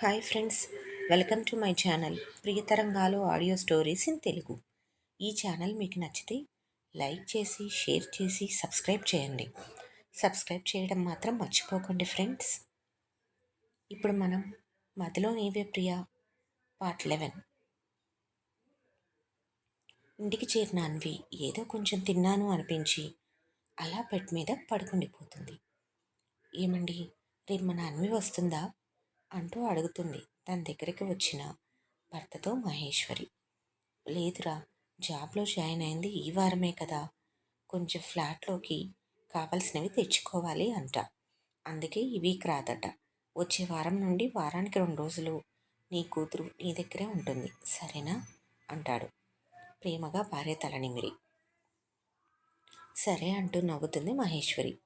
Hi friends welcome to my channel Priyatarangalu audio stories in Telugu. ఈ channel మీకు నచ్చితే like చేసి share చేసి సబ్స్క్రైబ్ చేయండి. సబ్స్క్రైబ్ చేయడం మాత్రం మర్చిపోకండి ఫ్రెండ్స్. ఇప్పుడు మనం మదిలో నీవే ప్రియ పార్ట్ లెవెన్. ఇంటికి చేరిన అన్వి ఏదో కొంచెం తిన్నాను అనిపించి అలా బెడ్ మీద పడుకుండిపోతుంది. ఏమండి రేపు మన అన్వి వస్తుందా? అంటూ అడుగుతుంది. తన దగ్గరికి వచ్చిన భర్తతో మహేశ్వరి. లేదురా జాబ్లో జాయిన్ అయింది ఈ వారమే కదా. కొంచెం ఫ్లాట్లోకి కావలసినవి తెచ్చుకోవాలి అంట. అందుకే ఈ వీక్ రాదట. వచ్చే వారం నుండి వారానికి రెండు రోజులు నీ కూతురు నీ దగ్గరే ఉంటుంది. సరేనా? అంటాడు. ప్రేమగా భార్య తలనిమిరి సరే అంటూ నవ్వుతుంది మహేశ్వరి.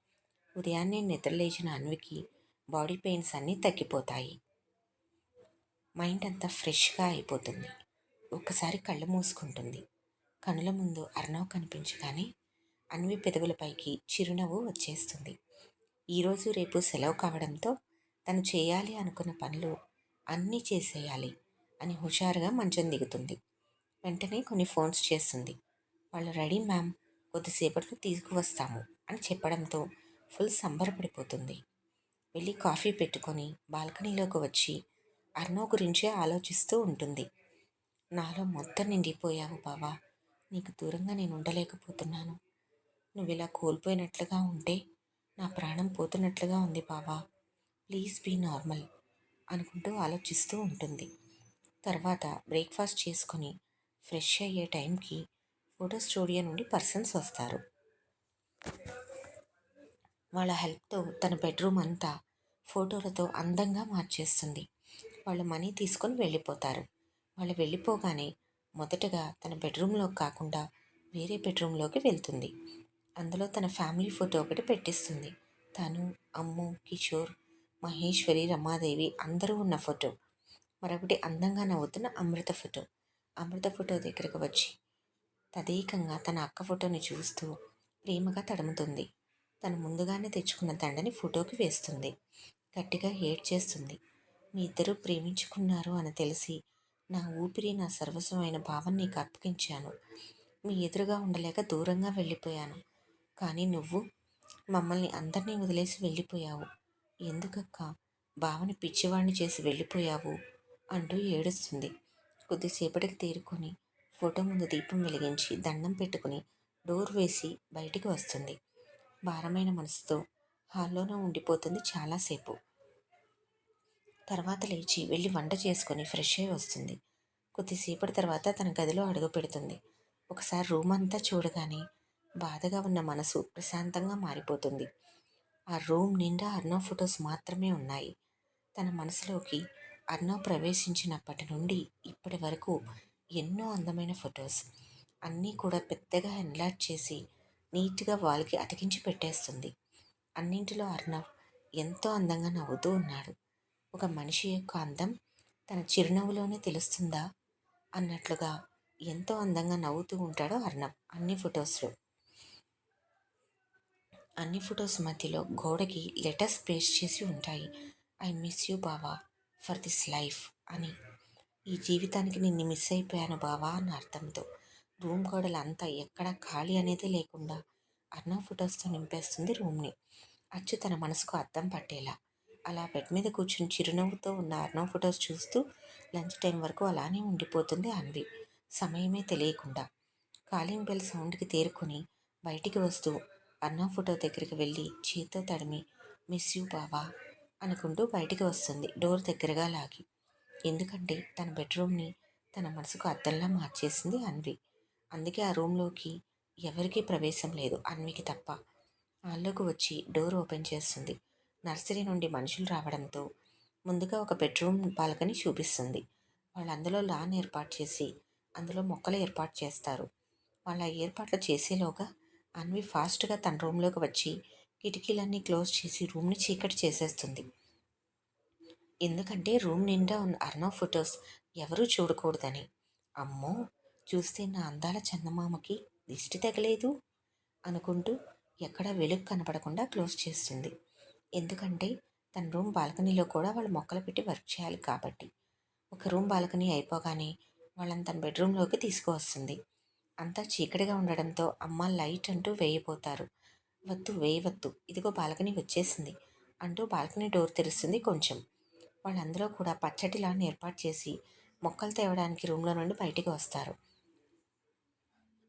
ఉదయాన్నే నిద్రలేచిన అన్వికి బాడీ పెయిన్స్ అన్నీ తగ్గిపోతాయి. మైండ్ అంతా ఫ్రెష్గా అయిపోతుంది. ఒక్కసారి కళ్ళు మూసుకుంటుంది. కనుల ముందు అర్ణవ్ కనిపించగానే అన్వి పెదవులపైకి చిరునవ్వు వచ్చేస్తుంది. ఈరోజు రేపు సెలవు కావడంతో తను చేయాలి అనుకున్న పనులు అన్నీ చేసేయాలి అని హుషారుగా మంచం దిగుతుంది. వెంటనే కొన్ని ఫోన్స్ చేస్తుంది. వాళ్ళు రెడీ మ్యామ్ కొద్దిసేపట్లో తీసుకువస్తాము అని చెప్పడంతో ఫుల్ సంబరపడిపోతుంది. వెళ్ళి కాఫీ పెట్టుకొని బాల్కనీలోకి వచ్చి అర్ణవ్ గురించే ఆలోచిస్తూ ఉంటుంది. నాలో మొత్తం నిండిపోయావు బావా. నీకు దూరంగా నేను ఉండలేకపోతున్నాను. నువ్వు ఇలా కోల్పోయినట్లుగా ఉంటే నా ప్రాణం పోతున్నట్లుగా ఉంది బావా. ప్లీజ్ బీ నార్మల్ అనుకుంటూ ఆలోచిస్తూ ఉంటుంది. తర్వాత బ్రేక్ఫాస్ట్ చేసుకొని ఫ్రెష్ అయ్యే టైంకి ఫోటో స్టూడియో నుండి పర్సన్స్ వస్తారు. వాళ్ళ హెల్ప్తో తన బెడ్రూమ్ అంతా ఫోటోలతో అందంగా మార్చేస్తుంది. వాళ్ళు మనీ తీసుకొని వెళ్ళిపోతారు. వాళ్ళు వెళ్ళిపోగానే మొదటగా తన బెడ్రూమ్లోకి కాకుండా వేరే బెడ్రూమ్లోకి వెళ్తుంది. అందులో తన ఫ్యామిలీ ఫోటో ఒకటి పెట్టిస్తుంది. తను అమ్ము కిషోర్ మహేశ్వరి రమాదేవి అందరూ ఉన్న ఫోటో. మరొకటి అందంగా నవ్వుతున్న అమృత ఫోటో. అమృత ఫోటో దగ్గరకు వచ్చి తదేకంగా తన అక్క ఫోటోని చూస్తూ ప్రేమగా తడుముతుంది. తను ముందుగానే తెచ్చుకున్న దండని ఫోటోకి వేస్తుంది. గట్టిగా ఏడ్ చేస్తుంది మీ ఇద్దరు ప్రేమించుకున్నారు అని తెలిసి నా ఊపిరి నా సర్వస్వమైన భావం నీకు మీ ఎదురుగా ఉండలేక దూరంగా వెళ్ళిపోయాను. కానీ నువ్వు మమ్మల్ని అందరినీ వదిలేసి వెళ్ళిపోయావు. ఎందుకక్క? భావని పిచ్చివాణ్ణి చేసి వెళ్ళిపోయావు అంటూ ఏడుస్తుంది. కొద్దిసేపటికి తేరుకొని ఫోటో ముందు దీపం వెలిగించి దండం పెట్టుకుని డోర్ వేసి బయటికి వస్తుంది. భారమైన మనసుతో హాల్లోనే ఉండిపోతుంది చాలాసేపు. తర్వాత లేచి వెళ్ళి వంట చేసుకొని ఫ్రెష్ అయి వస్తుంది. కొద్దిసేపటి తర్వాత తన గదిలో అడుగు పెడుతుంది. ఒకసారి రూమ్ అంతా చూడగానే బాధగా ఉన్న మనసు ప్రశాంతంగా మారిపోతుంది. ఆ రూమ్ నిండా అర్నో ఫొటోస్ మాత్రమే ఉన్నాయి. తన మనసులోకి అర్నో ప్రవేశించినప్పటి నుండి ఇప్పటి వరకు ఎన్నో అందమైన ఫొటోస్. అన్నీ కూడా పెద్దగా ఎన్లాట్ చేసి నీట్గా వాళ్ళకి అతికించి పెట్టేస్తుంది. అన్నింటిలో అర్ణవ్ ఎంతో అందంగా నవ్వుతూ ఉన్నాడు. ఒక మనిషి యొక్క అందం తన చిరునవ్వులోనే తెలుస్తుందా? అన్నట్లుగా ఎంతో అందంగా నవ్వుతూ ఉంటాడు అర్ణబ్. అన్ని ఫొటోస్లో. అన్ని ఫొటోస్ మధ్యలో గోడకి లెటర్స్ పేస్ట్ చేసి ఉంటాయి. ఐ మిస్ యూ బావా ఫర్ దిస్ లైఫ్ అని. ఈ జీవితానికి నిన్ను మిస్ అయిపోయాను బావా అన్న అర్థంతో. రూమ్ గోడలు అంతా ఎక్కడ ఖాళీ అనేది లేకుండా అర్ణవ్ ఫొటోస్తో నింపేస్తుంది రూమ్ని. అచ్చు తన మనసుకు అర్థం పట్టేలా. అలా బెడ్ మీద కూర్చుని చిరునవ్వుతో ఉన్న అర్ణవ్ ఫొటోస్ చూస్తూ లంచ్ టైం వరకు అలానే ఉండిపోతుంది అన్వి. సమయమే తెలియకుండా. కాలింగ్ బెల్ సౌండ్కి తేరుకొని బయటికి వస్తూ అర్ణవ్ ఫోటో దగ్గరికి వెళ్ళి చేత్తో తడిమి మిస్ యూ బావా అనుకుంటూ బయటికి వస్తుంది డోర్ దగ్గరగా లాగి. ఎందుకంటే తన బెడ్రూమ్ని తన మనసుకు అద్దంలా మార్చేసింది అన్వి. అందుకే ఆ రూమ్లోకి ఎవరికీ ప్రవేశం లేదు అన్వికి తప్ప. హాల్లోకి వచ్చి డోర్ ఓపెన్ చేస్తుంది. నర్సరీ నుండి మనుషులు రావడంతో ముందుగా ఒక బెడ్రూమ్ బాల్కనీ చూపిస్తుంది. వాళ్ళు అందులో లాన్ ఏర్పాటు చేసి అందులో మొక్కలు ఏర్పాటు చేస్తారు. వాళ్ళ ఏర్పాట్లు చేసేలోగా అన్వి ఫాస్ట్గా తన రూమ్లోకి వచ్చి కిటికీలన్నీ క్లోజ్ చేసి రూమ్ని చీకటి చేసేస్తుంది. ఎందుకంటే రూమ్ నిండా ఉన్న అర్ణవ్ ఫొటోస్ ఎవరూ చూడకూడదని. అమ్మో! చూస్తే నా అందాల చందమామకి దిష్టి తగలేదు అనుకుంటూ ఎక్కడా వెలుగు కనపడకుండా క్లోజ్ చేస్తుంది. ఎందుకంటే తన రూమ్ బాల్కనీలో కూడా వాళ్ళు మొక్కలు పెట్టి వర్క్ చేయాలి కాబట్టి. ఒక రూమ్ బాల్కనీ అయిపోగానే వాళ్ళని తన బెడ్రూమ్లోకి తీసుకువస్తుంది. అంతా చీకటిగా ఉండడంతో అమ్మ లైట్ అంటూ వేయబోతారు. వద్దు వేయవద్దు ఇదిగో బాల్కనీ వచ్చేసింది అంటూ బాల్కనీ డోర్ తెరుస్తుంది కొంచెం. వాళ్ళందరూ కూడా పచ్చటి లాన్ ఏర్పాటు చేసి మొక్కలు తేవడానికి రూమ్లో నుండి బయటికి వస్తారు.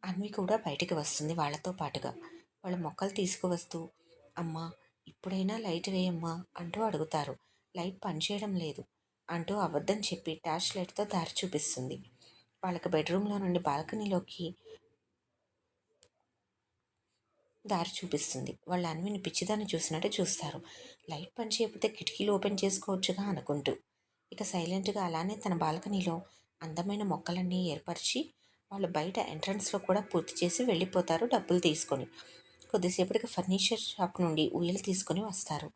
అన్వి కూడా బయటికి వస్తుంది వాళ్ళతో పాటుగా. వాళ్ళ మొక్కలు తీసుకువస్తూ అమ్మ ఇప్పుడైనా లైట్ వేయమ్మా అంటూ అడుగుతారు. లైట్ పనిచేయడం లేదు అంటూ అబద్ధం చెప్పి టార్చ్ లైట్తో దారి చూపిస్తుంది. వాళ్ళకి బెడ్రూమ్లో నుండి బాల్కనీలోకి దారి చూపిస్తుంది. వాళ్ళ అన్విని పిచ్చిదాన్ని చూసినట్టు చూస్తారు. లైట్ పని చేయకపోతే కిటికీలు ఓపెన్ చేసుకోవచ్చుగా అనుకుంటూ. ఇక సైలెంట్గా అలానే తన బాల్కనీలో అందమైన మొక్కలన్నీ ఏర్పరిచి వాళ్ళు బయట ఎంట్రన్స్లో కూడా పూర్తి చేసి వెళ్ళిపోతారు డబ్బులు తీసుకొని. కొద్దిసేపటికి ఫర్నిచర్ షాప్ నుండి ఊయలు తీసుకొని వస్తారు.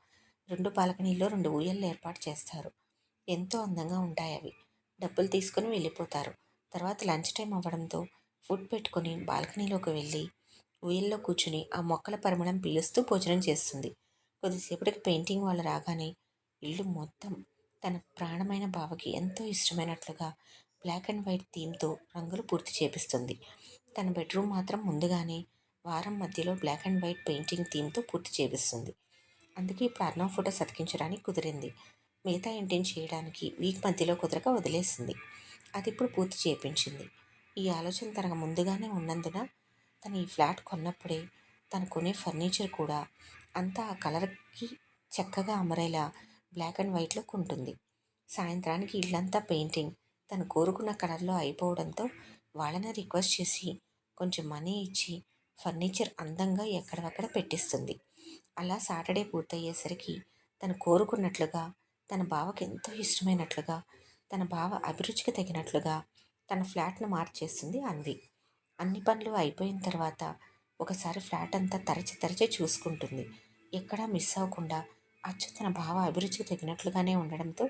రెండు బాల్కనీల్లో రెండు ఊయలు ఏర్పాటు చేస్తారు. ఎంతో అందంగా ఉంటాయి అవి. డబ్బులు తీసుకొని వెళ్ళిపోతారు. తర్వాత లంచ్ టైం అవ్వడంతో ఫుడ్ పెట్టుకొని బాల్కనీలోకి వెళ్ళి ఊయల్లో కూర్చుని ఆ మొక్కల పరిమళం పీలుస్తూ భోజనం చేస్తుంది. కొద్దిసేపటికి పెయింటింగ్ వాళ్ళు రాగానే ఇల్లు మొత్తం తన ప్రాణమైన బావకి ఎంతో ఇష్టమైనట్లుగా బ్లాక్ అండ్ వైట్ థీమ్తో రంగులు పూర్తి చేపిస్తుంది. తన బెడ్రూమ్ మాత్రం ముందుగానే వారం మధ్యలో బ్లాక్ అండ్ వైట్ పెయింటింగ్ థీమ్తో పూర్తి చేపిస్తుంది. అందుకే ఇప్పుడు అర్ణవ్ ఫోటో సతికించడానికి కుదిరింది. మిగతా ఇంటిని చేయడానికి వీక్ మధ్యలో కుదరక వదిలేసింది. అది ఇప్పుడు పూర్తి చేయించింది ఈ ఆలోచన తనకు ముందుగానే ఉన్నందున తను ఈ ఫ్లాట్ కొన్నప్పుడే తను కొనే ఫర్నిచర్ కూడా అంతా ఆ కలర్కి చక్కగా అమరేలా బ్లాక్ అండ్ వైట్లో కొంటుంది సాయంత్రానికి ఇల్లంతా పెయింటింగ్ తను కోరుకున్న కలర్లో అయిపోవడంతో వాళ్ళని రిక్వెస్ట్ చేసి కొంచెం మనీ ఇచ్చి ఫర్నిచర్ అందంగా ఎక్కడవక్కడ పెట్టిస్తుంది. అలా సాటర్డే పూర్తయ్యేసరికి తను కోరుకున్నట్లుగా తన బావకి ఎంతో ఇష్టమైనట్లుగా తన బావ అభిరుచికి తగినట్లుగా తన ఫ్లాట్ను మార్చేస్తుంది అన్వి. అన్ని పనులు అయిపోయిన తర్వాత ఒకసారి ఫ్లాట్ అంతా తరచి తరచి చూసుకుంటుంది. ఎక్కడా మిస్ అవ్వకుండా అచ్చు తన భావ అభిరుచికి తగినట్లుగానే ఉండడంతో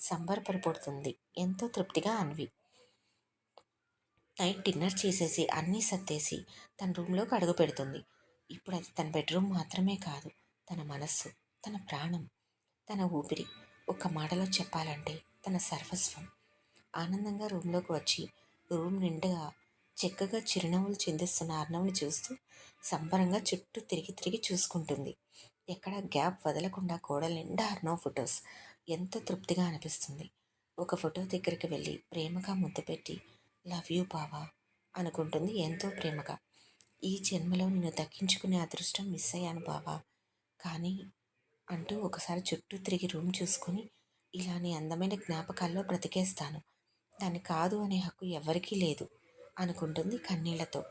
సంబరపడిపోతుంది ఎంతో తృప్తిగా అన్వి. నైట్ డిన్నర్ చేసేసి అన్నీ సర్దేసి తన రూమ్లోకి అడుగు పెడుతుంది. ఇప్పుడు అది తన బెడ్రూమ్ మాత్రమే కాదు తన మనస్సు తన ప్రాణం తన ఊపిరి. ఒక మాటలో చెప్పాలంటే తన సర్వస్వం. ఆనందంగా రూమ్లోకి వచ్చి రూమ్ నిండుగా చక్కగా చిరునవ్వులు చిందిస్తున్న అర్ణవుని చూస్తూ సంబరంగా చుట్టూ తిరిగి తిరిగి చూసుకుంటుంది. ఎక్కడ గ్యాప్ వదలకుండా గోడల నిండా అర్ణవ్ ఫొటోస్. ఎంతో తృప్తిగా అనిపిస్తుంది. ఒక ఫోటో దగ్గరికి వెళ్ళి ప్రేమగా ముద్దు పెట్టి లవ్ యూ బావా అనుకుంటుంది ఎంతో ప్రేమగా. ఈ జన్మలో నిన్ను దక్కించుకునే అదృష్టం మిస్ అయ్యాను బావా. కానీ అంటూ ఒకసారి చుట్టూ తిరిగి రూమ్ చూసుకొని ఇలానే అందమైన జ్ఞాపకాల్లో బ్రతికేస్తాను. దాన్ని కాదు అనే హక్కు ఎవరికీ లేదు అనుకుంటుంది కన్నీళ్ళతో.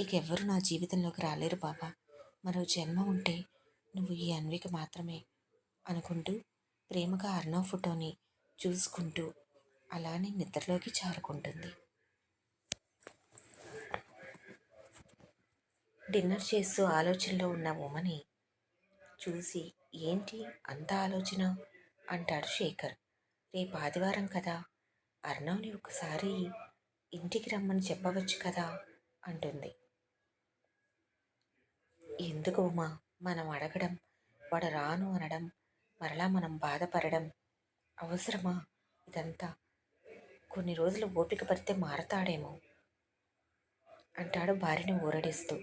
ఇక ఎవ్వరు నా జీవితంలోకి రాలేరు బాబా మరో జన్మ ఉంటే నువ్వు ఈ అన్విక మాత్రమే అనుకుంటూ ప్రేమగా అర్ణవ్ ఫోటోని చూసుకుంటూ అలానే నిద్రలోకి జారుకుంటుంది. డిన్నర్ చేస్తూ ఆలోచనలో ఉన్న ఉమని చూసి ఏంటి అంత ఆలోచన? అంటాడు శేఖర్. రేపు ఆదివారం కదా. అర్ణవ్ని ఒకసారి ఇంటికి రమ్మని చెప్పవచ్చు కదా? అంటుంది. ఎందుకు ఉమా? మనం అడగడం వాడు రాను అనడం మరలా మనం బాధపడడం అవసరమా? ఇదంతా కొన్ని రోజులు ఓపిక పడితే మారతాడేమో అంటాడు భార్యని ఊరడిస్తూ.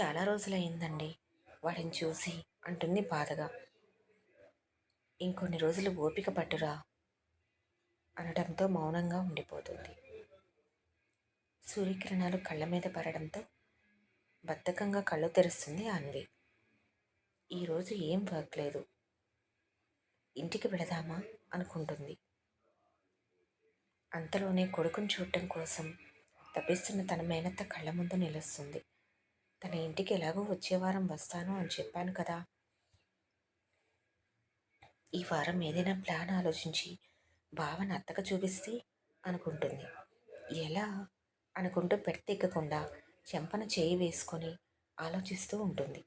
చాలా రోజులయ్యిందండి. వాడిని చూసి అంటుంది బాధగా. ఇంకొన్ని రోజులు ఓపిక పట్టురా అనడంతో మౌనంగా ఉండిపోతుంది. సూర్యకిరణాలు కళ్ళ మీద పడడంతో బద్ధకంగా కళ్ళు తెరుస్తుంది అన్వి. ఈరోజు ఏం వర్క్ లేదు. ఇంటికి వెళదామా అనుకుంటుంది. అంతలోనే కొడుకుని చూడటం కోసం తప్పిస్తున్న తన మేనత్త కళ్ళ ముందు నిలుస్తుంది. తన ఇంటికి ఎలాగో వచ్చే వారం వస్తాను అని చెప్పాను కదా. ఈ వారం ఏదైనా ప్లాన్ ఆలోచించి భావన అత్తక చూపిస్తే అనుకుంటుంది. ఎలా? అనుకుంటూ పెడతెక్కకుండా చెంపన చేయి వేసుకొని ఆలోచిస్తూ ఉంటుంది.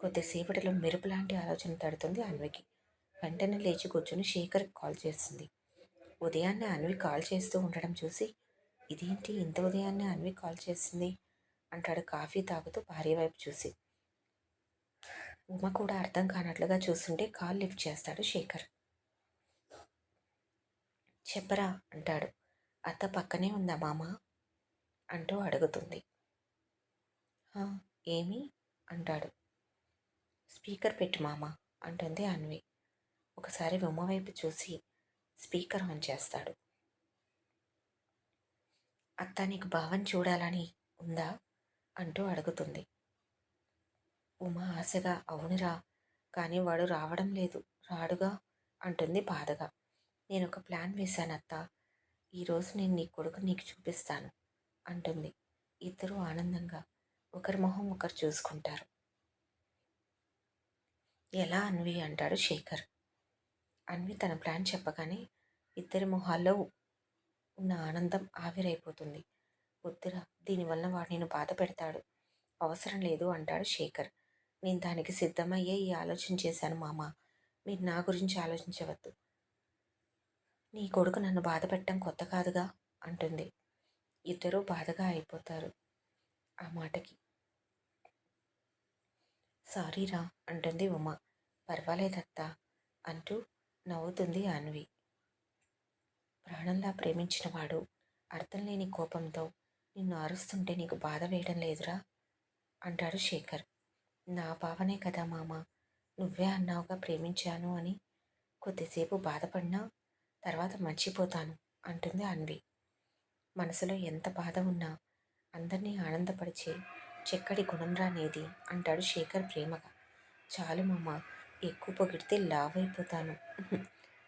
కొద్దిసేపటిలో మెరుపు లాంటి ఆలోచన తడుతుంది అన్వికి. వెంటనే లేచి కూర్చుని శేఖర్కి కాల్ చేస్తుంది. ఉదయాన్నే అన్వి కాల్ చేస్తూ ఉండడం చూసి ఇదేంటి ఇంత ఉదయాన్నే అన్వి కాల్ చేస్తుంది అంటాడు కాఫీ తాగుతూ భార్య వైపు చూసి. ఉమ కూడా అర్థం కానట్లుగా చూస్తుంటే కాల్ లిఫ్ట్ చేస్తాడు శేఖర్. చెప్పరా అంటాడు. అత్త పక్కనే ఉందా మామ? అంటూ అడుగుతుంది. ఏమి? అంటాడు. స్పీకర్ పెట్టు మామ అంటుంది అన్వి. ఒకసారి ఉమ వైపు చూసి స్పీకర్ ఆన్ చేస్తాడు. అత్త నీకు భావం చూడాలని ఉందా? అంటూ అడుగుతుంది. ఉమా ఆశగా అవునురా కానీ వాడు రావడం లేదు. రాడుగా అంటుంది బాధగా. నేను ఒక ప్లాన్ వేశాను అత్త ఈరోజు నేను నీ కొడుకు నీకు చూపిస్తాను అంటుంది. ఇద్దరూ ఆనందంగా ఒకరి మొహం ఒకరు చూసుకుంటారు. ఎలా అన్వి అంటాడు శేఖర్. అన్వి తన ప్లాన్ చెప్పగానే ఇద్దరి మొహాల్లో ఉన్న ఆనందం ఆవిరైపోతుంది. వద్దురా దీనివల్ల వాడు నేను బాధ పెడతాడు. అవసరం లేదు అంటాడు శేఖర్. నేను దానికి సిద్ధమయ్యే ఈ ఆలోచన చేశాను మామ. మీరు నా గురించి ఆలోచించవద్దు. నీ కొడుకు నన్ను బాధ పెట్టడం కొత్త కాదుగా? అంటుంది. ఇద్దరూ బాధగా అయిపోతారు ఆ మాటకి. సారీరా అంటుంది ఉమ. పర్వాలేదత్త అంటూ నవ్వుతుంది అన్వి. ప్రాణంలా ప్రేమించిన వాడు అర్థం లేని కోపంతో నిన్ను అరుస్తుంటే నీకు బాధ వేయడం లేదురా అంటాడు శేఖర్. నా భావనే కదా మామ నువ్వే అన్నావుగా ప్రేమించాను అని. కొద్దిసేపు బాధపడినా తర్వాత మర్చిపోతాను అంటుంది అన్వి. మనసులో ఎంత బాధ ఉన్నా అందరినీ ఆనందపరిచే చెక్కడి గుణం రానేది అంటాడు శేఖర్ ప్రేమగా. చాలు మామ ఎక్కువ పొగిడితే లావ్ అయిపోతాను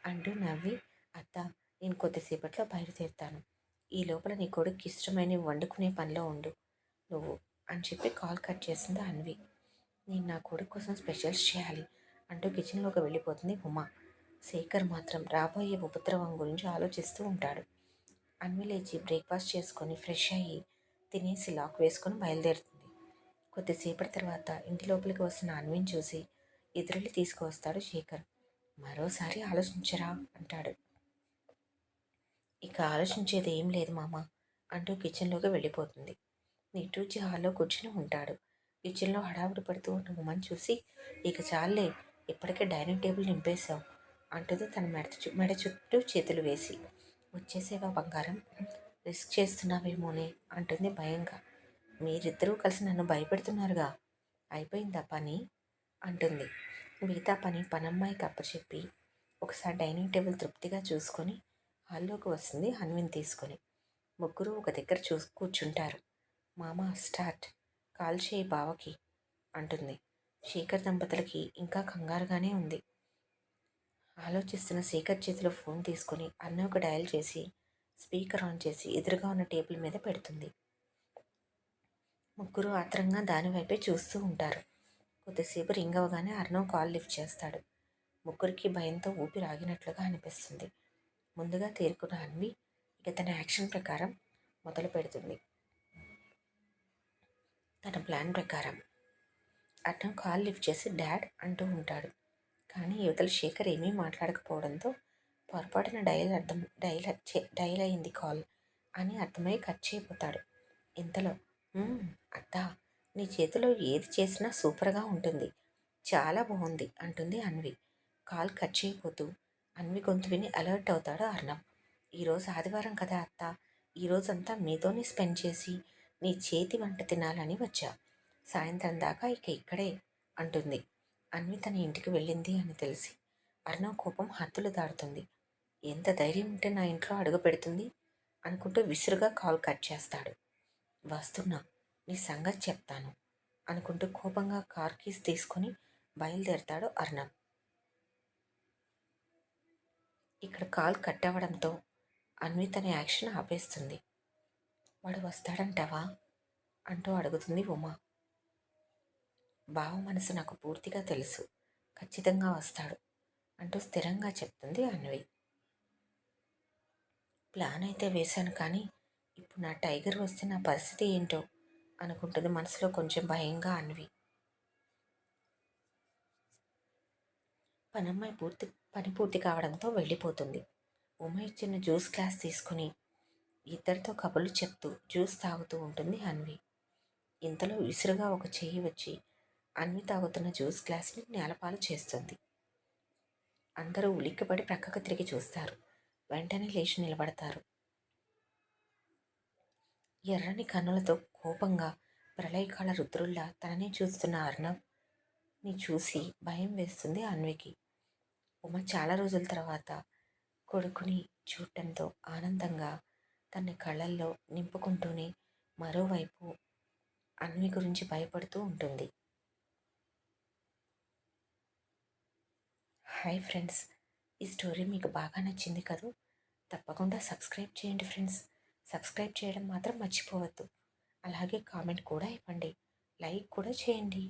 అంటూ నవ్వి అత్త నేను కొద్దిసేపట్లో బయలుదేరుతాను. ఈ లోపల నీ కొడుకు ఇష్టమైనవి వండుకునే పనిలో ఉండు. నువ్వు అని చెప్పి కాల్ కట్ చేసింది అన్వి. నేను నా కొడుకు కోసం స్పెషల్స్ చేయాలి అంటూ కిచెన్లోకి వెళ్ళిపోతుంది ఉమా. శేఖర్ మాత్రం రాబోయే ఉపద్రవం గురించి ఆలోచిస్తూ ఉంటాడు. అన్వి లేచి బ్రేక్ఫాస్ట్ చేసుకొని ఫ్రెష్ అయ్యి తినేసి లాక్ వేసుకొని బయలుదేరుతుంది. కొద్దిసేపటి తర్వాత ఇంటి లోపలికి వస్తున్న అన్విని చూసి ఎదురెళ్ళి తీసుకువస్తాడు శేఖర్. మరోసారి ఆలోచించరా అంటాడు. ఇక ఆలోచించేది ఏం లేదు మామ అంటూ కిచెన్లోకి వెళ్ళిపోతుంది. నిట్టూచి హాల్లో కూర్చుని ఉంటాడు. కిచెన్లో హడావుడి పడుతూ ఉన్న ఉమని చూసి ఇక చాలే ఇప్పటికే డైనింగ్ టేబుల్ నింపేశావు అంటుంది తన మెడ చు మెడ చుట్టూ చేతులు వేసి. వచ్చేసేవా బంగారం? రిస్క్ చేస్తున్నావేమోనే అంటుంది భయంగా. మీరిద్దరూ కలిసి నన్ను భయపెడుతున్నారుగా? అయిపోయిందా పని? అంటుంది. మిగతా పని పనమ్మాయికి అప్పచెప్పి ఒకసారి డైనింగ్ టేబుల్ తృప్తిగా చూసుకొని హాల్లోకి వస్తుంది. హన్విని తీసుకొని ముగ్గురు ఒక దగ్గర చూ కూర్చుంటారు. మామ స్టార్ట్. కాల్ చేయి బావకి అంటుంది. శేఖర్ దంపతులకి ఇంకా కంగారుగానే ఉంది. ఆలోచిస్తున్న శేఖర్ చేతిలో ఫోన్ తీసుకొని ఒక డయల్ చేసి స్పీకర్ ఆన్ చేసి ఎదురుగా ఉన్న టేబుల్ మీద పెడుతుంది. ముగ్గురు ఆత్రంగా దాని వైపే చూస్తూ ఉంటారు. కొద్దిసేపు రింగ్ అవగానే అర్ణవ్ కాల్ లిఫ్ట్ చేస్తాడు. ముగ్గురికి భయంతో ఊపిరాగినట్లుగా అనిపిస్తుంది. ముందుగా తేరుకున్న అన్వి ఇక తన యాక్షన్ ప్రకారం మొదలు పెడుతుంది. తన ప్లాన్ ప్రకారం అతను కాల్ లిఫ్ట్ చేసి డాడ్ అంటూ ఉంటాడు. కానీ యువతల శేఖర్ ఏమీ మాట్లాడకపోవడంతో పొరపాటున డయల్ అర్థం డైల్ చే- డైల్ అయింది కాల్ అని అర్థమై కట్ చేయబోతాడు. ఇంతలో అత్త నీ చేతిలో ఏది చేసినా సూపర్గా ఉంటుంది. చాలా బాగుంది అంటుంది అన్వి. కాల్ కట్ చేయబోతూ అన్వి గొంతు విని అలర్ట్ అవుతాడు అర్ణం. ఈరోజు ఆదివారం కదా అత్త? ఈరోజంతా మీతోనే స్పెండ్ చేసి నీ చేతి వంట తినాలని వచ్చా. సాయంత్రం దాకా ఇక ఇక్కడే అంటుంది. అన్వి తన ఇంటికి వెళ్ళింది అని తెలిసి అర్ణవ్ కోపం హద్దులు దాడుతుంది ఎంత ధైర్యం ఉంటే నా ఇంట్లో అడుగు పెడుతుంది? అనుకుంటూ విసురుగా కాల్ కట్ చేస్తాడు. వస్తున్నా నీ సంగతి చెప్తాను. అనుకుంటూ కోపంగా కార్ కీస్ తీసుకొని బయలుదేరతాడు అర్ణవ్ ఇక్కడ కాల్ కట్ అవ్వడంతో అన్వి తన యాక్షన్ ఆపేస్తుంది. వాడు వస్తాడంటావా? అంటూ అడుగుతుంది ఉమా. బావ మనసు నాకు పూర్తిగా తెలుసు. ఖచ్చితంగా వస్తాడు అంటూ స్థిరంగా చెప్తుంది అన్వి. ప్లాన్ అయితే వేశాను కానీ ఇప్పుడు నా టైగర్ వస్తే నా పరిస్థితి ఏంటో అనుకుంటుంది మనసులో కొంచెం భయంగా అన్వి. పనమ్మాయి పూర్తి పని పూర్తి కావడంతో వెళ్ళిపోతుంది. ఉమ ఇచ్చిన జ్యూస్ గ్లాస్ తీసుకుని ఇద్దరితో కబుర్లు చెప్తూ జ్యూస్ తాగుతూ ఉంటుంది అన్వి. ఇంతలో విసురుగా ఒక చెయ్యి వచ్చి అన్వి తాగుతున్న జ్యూస్ గ్లాస్ని నేలపాలు చేస్తుంది. అందరూ ఉలిక్కిపడి ప్రక్కకు తిరిగి చూస్తారు. వెంటనే లేచి నిలబడతారు. ఎర్రని కన్నులతో కోపంగా ప్రళయకాల రుద్రుల్లా తననే చూస్తున్న అర్ణవ్ని చూసి భయం వేస్తుంది అన్వికి. ఉమ చాలా రోజుల తర్వాత కొడుకుని చూడటంతో ఆనందంగా తన కళ్ళల్లో నింపుకుంటూనే మరోవైపు అన్వి గురించి భయపడుతూ ఉంటుంది. హాయ్ ఫ్రెండ్స్ ఈ స్టోరీ మీకు బాగా నచ్చింది కదూ? తప్పకుండా సబ్స్క్రైబ్ చేయండి ఫ్రెండ్స్. సబ్స్క్రైబ్ చేయడం మాత్రం మర్చిపోవద్దు. అలాగే కామెంట్ కూడా ఇవ్వండి. లైక్ కూడా చేయండి.